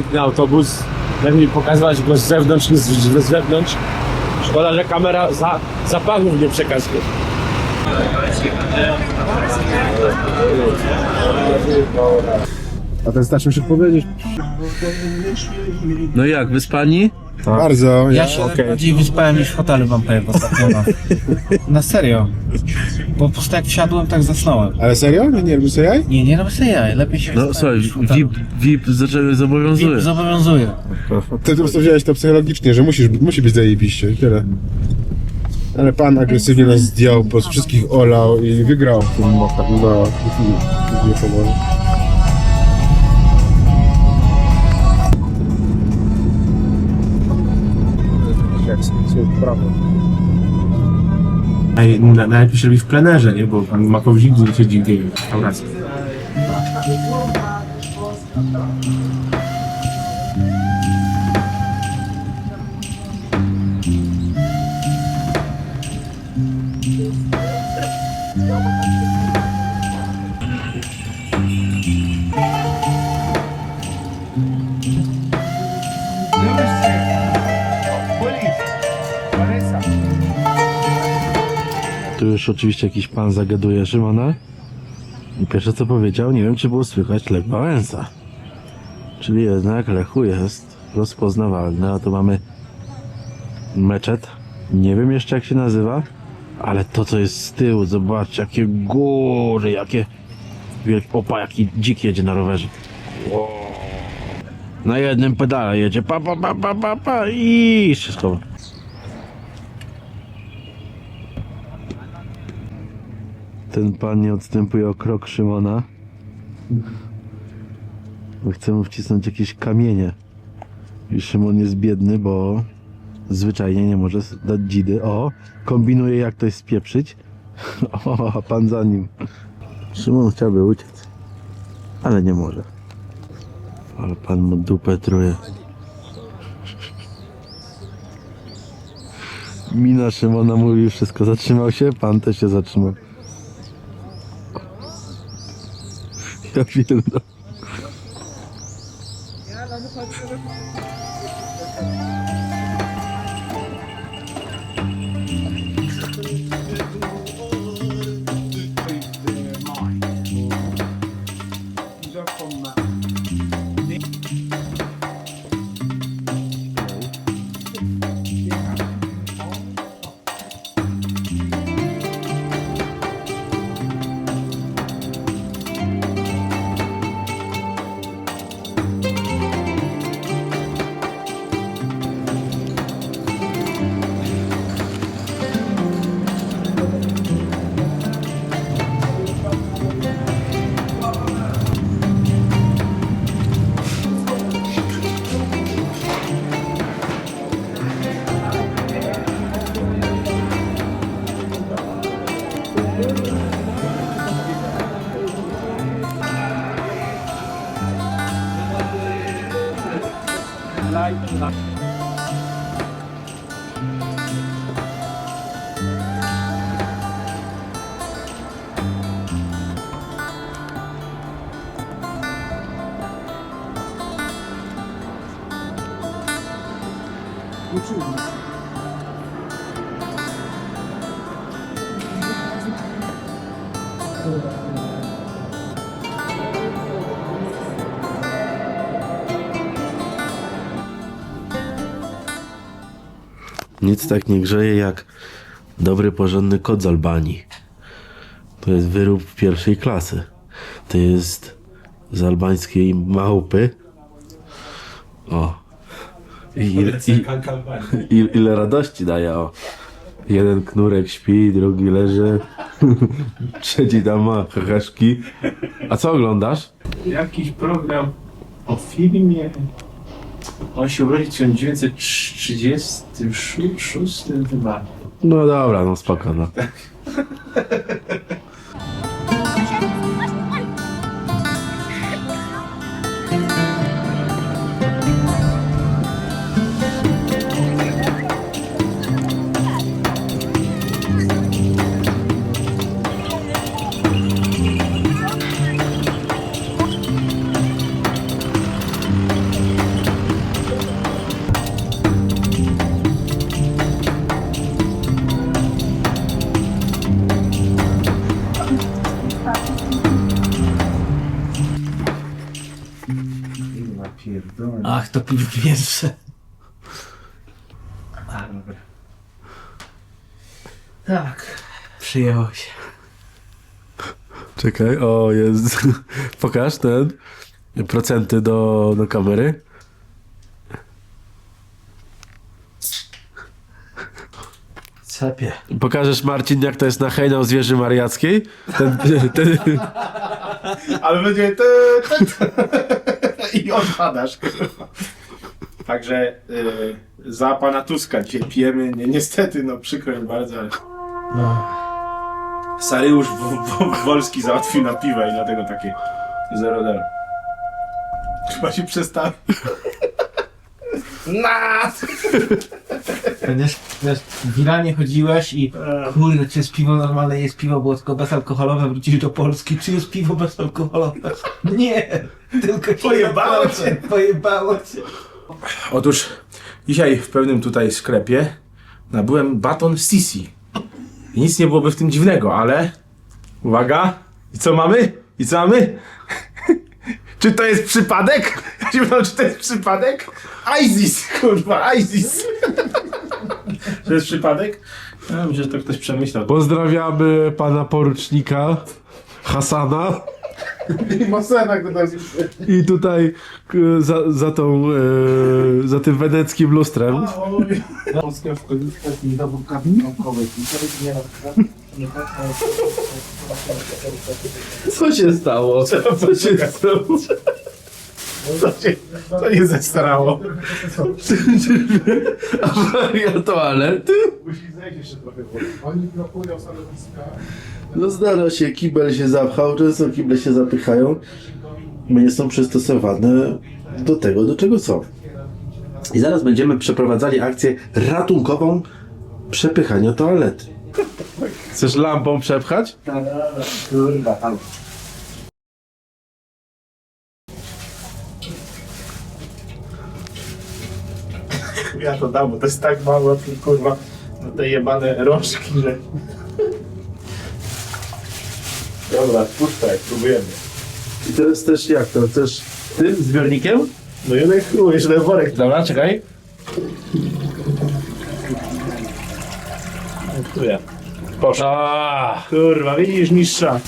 Piękny autobus. Lepiej pokazywać go z zewnątrz niż z z zewnątrz. Szkoda, że kamera za, zapachów nie przekazuje. A ten starszy muszę powiedzieć. No jak, wyspani? Bardzo. Ja się bardziej wyspałem niż w hotelu wam powiem ostatnio. No. Na serio. Bo po prostu jak wsiadłem, tak zasnąłem. Ale serio? Nie, nie robisz jaj? Nie, nie robię sobie jaj. Lepiej się No wyspałem słuchaj, niż w hotelu. VIP, VIP zaczęły zobowiązuje. VIP zobowiązuje. Ty po prostu wziąłeś to psychologicznie, że musisz, musi być zajebiście i tyle. Ale pan agresywnie nas zdjął, po prostu wszystkich olał i wygrał w tym motach. No, nie pomoże. Jak prawo. Ej, na- Najlepiej się robi w plenerze, nie? Bo pan nie siedzi w restauracji. Już oczywiście jakiś pan zagaduje Szymona. I pierwsze co powiedział, nie wiem czy było słychać Lech Wałęsa. Czyli jednak Lechu jest rozpoznawalny, a tu mamy meczet. Nie wiem jeszcze jak się nazywa, ale to co jest z tyłu, zobaczcie jakie góry, jakie opa jaki dzik jedzie na rowerze. Wow. Na jednym pedale jedzie, pa pa pa pa pa, pa i się. Ten pan nie odstępuje o krok Szymona. Bo chce mu wcisnąć jakieś kamienie. I Szymon jest biedny, bo zwyczajnie nie może dać dzidy. O, kombinuje jak to spieprzyć. O, pan za nim. Szymon chciałby uciec, ale nie może. Ale pan mu dupę truje. Mina Szymona mówi wszystko. Zatrzymał się, pan też się zatrzymał. Ja pierdolę. Nic tak nie grzeje jak dobry, porządny kot z Albanii. To jest wyrób pierwszej klasy. To jest z albańskiej małpy. O. I, i, i, i, ile radości daje, o. Jeden knurek śpi, drugi leży, trzeci tam ma heheszki. A co oglądasz? Jakiś program o filmie. On się urodził w 1936 chyba. No dobra, no spoko, no. to pić pierwsze. Tak. Przyjęło się. Czekaj, o jest. Pokaż ten. Procenty do, do kamery. Cepie. Pokażesz Marcin, jak to jest na hejnał zwierzy mariackiej? Ten, ten, Ale będzie te, te, i odpadasz. Także y, za pana Tuska dzisiaj pijemy. Nie, niestety, no przykro mi bardzo, ale No. Saryusz w, w, Wolski załatwił na piwa i dlatego takie 0 Chyba się przestawi. Nas! Będziesz, wiesz, w Iranie chodziłeś i kurde, czy jest piwo normalne, jest piwo, było tylko bezalkoholowe, wrócisz do Polski, czy jest piwo bezalkoholowe? Nie! Tylko się Pojebało cię. Pojebało cię. Otóż dzisiaj w pewnym tutaj sklepie nabyłem baton Sisi. I nic nie byłoby w tym dziwnego, ale uwaga, i co mamy? I co mamy? Czy to jest przypadek? Ja się pytam, czy to jest przypadek? ISIS, kurwa, ISIS. czy to jest przypadek? Ja myślę, że to ktoś przemyślał. pozdrawiamy pana porucznika Hasana. I nas I tutaj k, za, za tą, e, za tym weneckim lustrem. Polskie szkolnictwo i dowód kabin naukowy. nie Co się stało? Co się stało? To, się, to nie zestarało. Awaria toalety? Musi zejść jeszcze trochę. Oni blokują stanowiska. No zdarza się, kibel się zapchał, często kible się zapychają, bo nie są przystosowane do tego, do czego są. I zaraz będziemy przeprowadzali akcję ratunkową przepychania toalety. Chcesz lampą przepchać? Kurwa, tam. Ja to dam, bo to jest tak mało, kurwa, na te jebane rączki, że... Dobra, puszczaj, próbujemy. I teraz też jak to? Chcesz tym zbiornikiem? No i jeden chuj, jeszcze worek. Dobra, czekaj. Tu ja. Poszło. Kurwa, widzisz mistrza.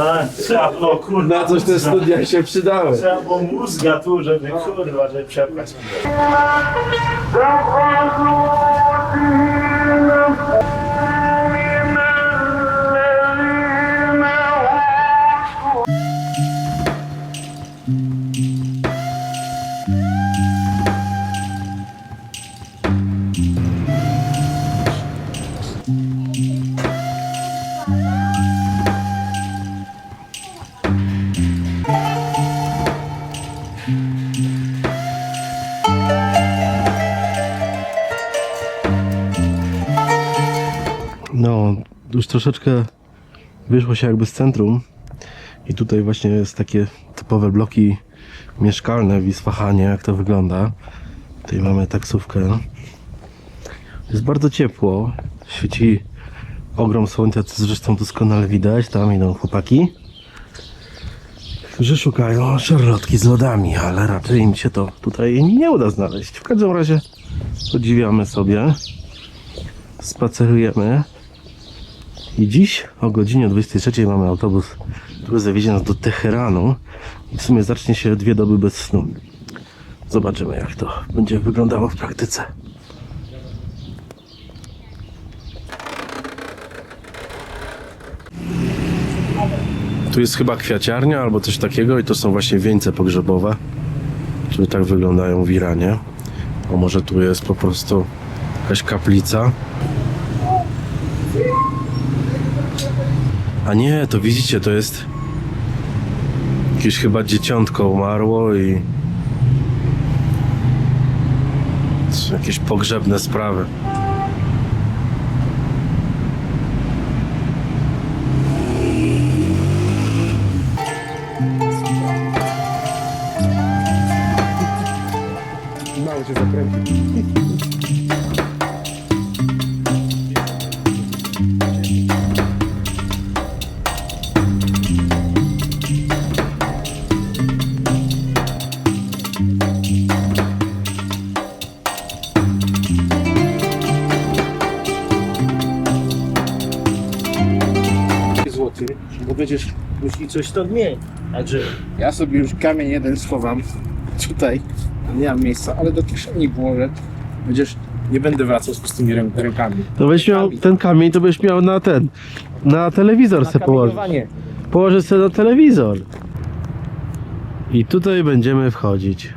A, trzeba było, kurwa, Na coś te studia się przydały. Trzeba było mózga tu, żeby, kurwa, żeby przepchać. No, już troszeczkę wyszło się jakby z centrum i tutaj właśnie jest takie typowe bloki mieszkalne w Isfahanie, jak to wygląda. Tutaj mamy taksówkę. Jest bardzo ciepło, świeci ogrom słońca, co zresztą doskonale widać. Tam idą chłopaki, którzy szukają szarlotki z lodami, ale raczej im się to tutaj nie uda znaleźć. W każdym razie podziwiamy sobie, spacerujemy. I dziś o godzinie 23 mamy autobus, który zawiezie nas do Teheranu i w sumie zacznie się dwie doby bez snu. Zobaczymy jak to będzie wyglądało w praktyce. Tu jest chyba kwiaciarnia albo coś takiego i to są właśnie wieńce pogrzebowe, które tak wyglądają w Iranie. A może tu jest po prostu jakaś kaplica. A nie, to widzicie, to jest jakieś chyba dzieciątko umarło i jakieś pogrzebne sprawy. Coś to mieć. Także ja sobie już kamień jeden schowam tutaj, nie mam miejsca, ale do kieszeni włożę. Będziesz, nie będę wracał z pustymi rę- rękami. To byś miał ten kamień, to byś miał na ten, na telewizor Na se położyć. kamieniowanie. Położę sobie na telewizor. I tutaj będziemy wchodzić.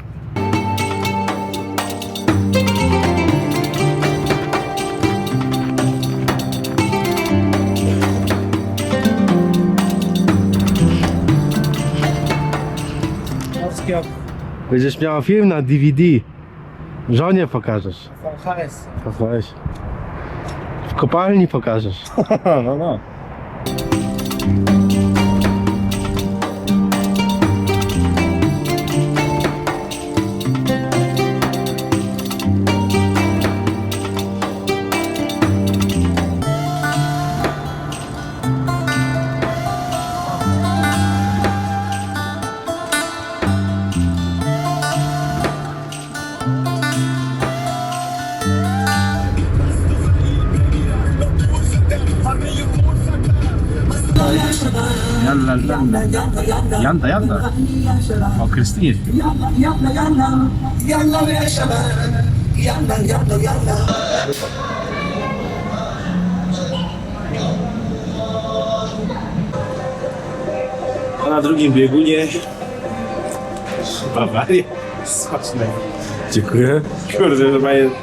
Będziesz miał film na DVD. Żonie pokażesz. VHS. Weź. W kopalni pokażesz. no, no. Jalla, jalla. Janda, janda. O Krystynie śpiewa. A na drugim biegunie Bawaria. Smaczne. Dziękuję. Kurde, chyba jest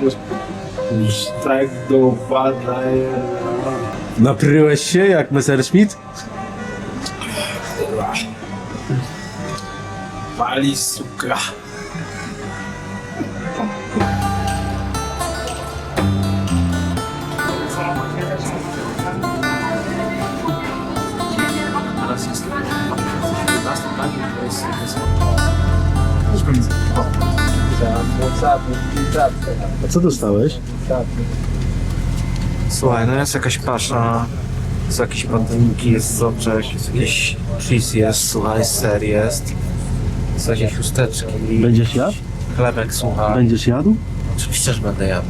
już tak dopada. Napryłeś się jak Messerschmitt? Pali suka. Teraz jest 15 tak? To jest, to jest... A co dostałeś? Słuchaj, no jest jakaś pasza, są jakieś batoniki, jest soczek, jest jakiś cheese jest, słuchaj, ser jest, są jakieś chusteczki, Będziesz jadł? chlebek, słuchaj. Będziesz jadł? Oczywiście, że będę jadł.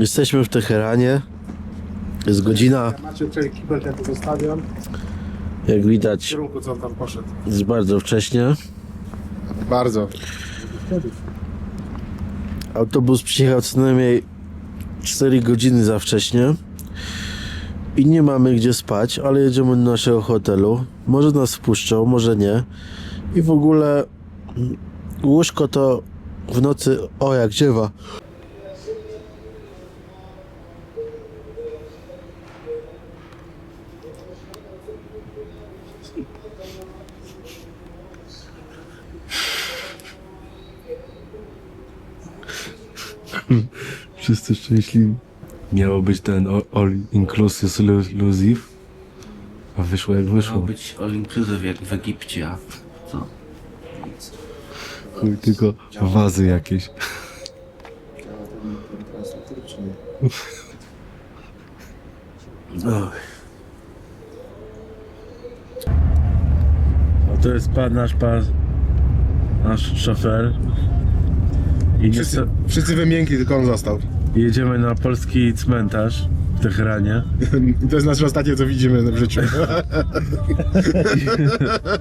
Jesteśmy w Teheranie. Jest godzina, Macie tutaj kibel, tu zostawiam. jak W widać, kierunku, co on tam poszedł. jest bardzo wcześnie. Bardzo. Autobus przyjechał co najmniej 4 godziny za wcześnie. I nie mamy gdzie spać, ale jedziemy do naszego hotelu. Może nas wpuszczą, może nie. I w ogóle mm, łóżko to w nocy, o jak dziewa. Wszyscy szczęśliwi. Miało być ten all- all inclusive a wyszło jak Miał wyszło. być all inclusive jak w Egipcie, a co? Chuj, Tylko wazy jakieś. Oj. A to jest pan, nasz pan, nasz szofer. I Wszyscy, niestety wszyscy wymiękli, tylko on został. jedziemy na polski cmentarz w Teheranie. I to jest nasze ostatnie, co widzimy w życiu.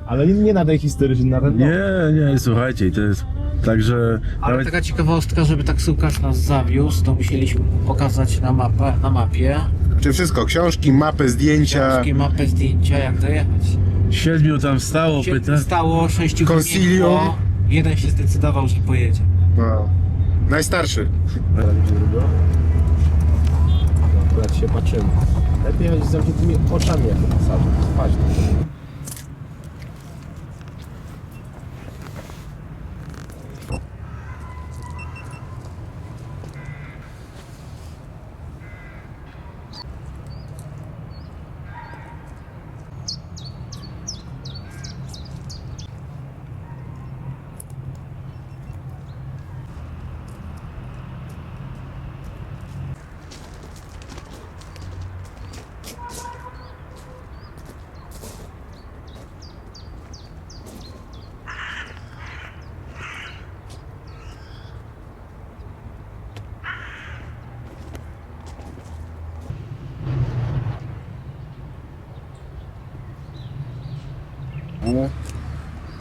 Ale nie, nie nadaj historyczny, nawet Nie, nie, słuchajcie, i to jest także Ale nawet taka ciekawostka, żeby taksówkarz nas zawiózł, to musieliśmy mu pokazać na, mapę, na mapie, Czy wszystko, książki, mapy, zdjęcia, książki, mapę, zdjęcia, jak dojechać. siedmiu tam stało, Się pyta. stało, sześciu Concilium. wymieniło, jeden się zdecydował, że pojedzie. No. najstarszy. Akurat się patrzymy. Lepiej chodzić z zamkniętymi oczami jako pasażer. Spać.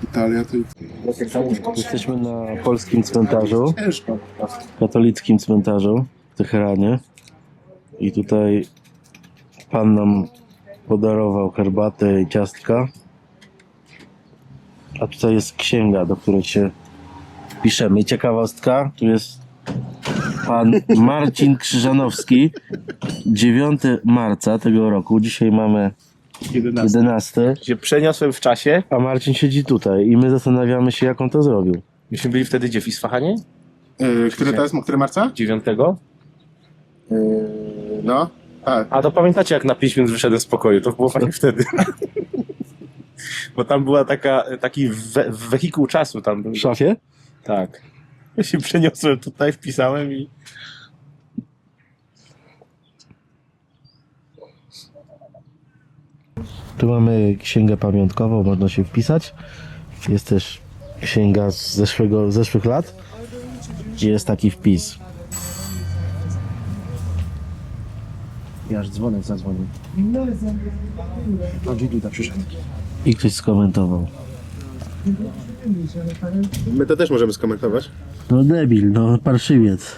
Italia to Jesteśmy na polskim cmentarzu, ciężko. katolickim cmentarzu w Teheranie. I tutaj pan nam podarował herbatę i ciastka. A tutaj jest księga, do której się piszemy. I ciekawostka, tu jest pan Marcin Krzyżanowski, 9 marca tego roku. Dzisiaj mamy 11. Się przeniosłem w czasie. A Marcin siedzi tutaj i my zastanawiamy się, jak on to zrobił. Myśmy byli wtedy gdzie? W Isfahanie? Yy, które to jest? Które marca? 9. Yy, no, tak. A to pamiętacie, jak na 5 minut wyszedłem z pokoju? To było właśnie wtedy. Bo tam była taka, taki we, wehikuł czasu tam był. W szafie? Tak. Ja się przeniosłem tutaj, wpisałem i... Tu mamy księgę pamiątkową, można się wpisać. Jest też księga z zeszłego, zeszłych lat. I jest taki wpis. Ja aż dzwonek zadzwonił. A Duda przyszedł. I ktoś skomentował. My to też możemy skomentować. No debil, no parszywiec.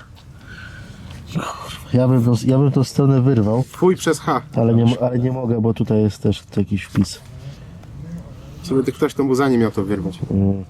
Ja bym, tą, ja bym tą stronę wyrwał, Fuj przez H. ale nie, mo- ale nie mogę, bo tutaj jest też jakiś wpis. Sobie ty ktoś tą buzanie miał to wyrwać. Mm.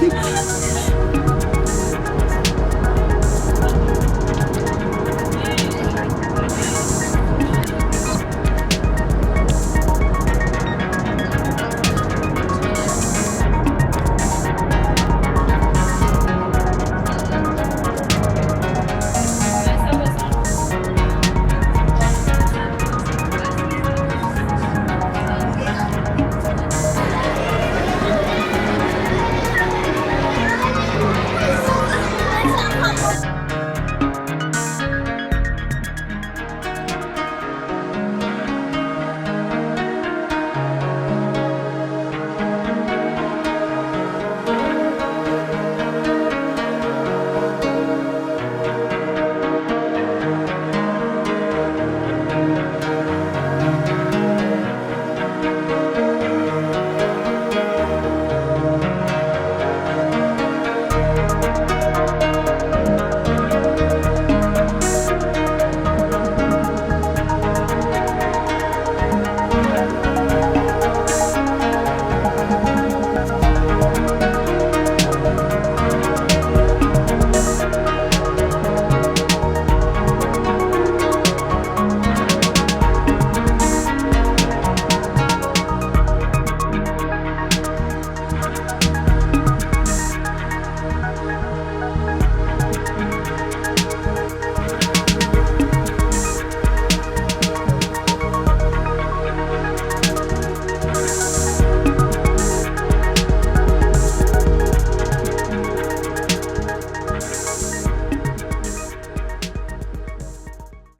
keep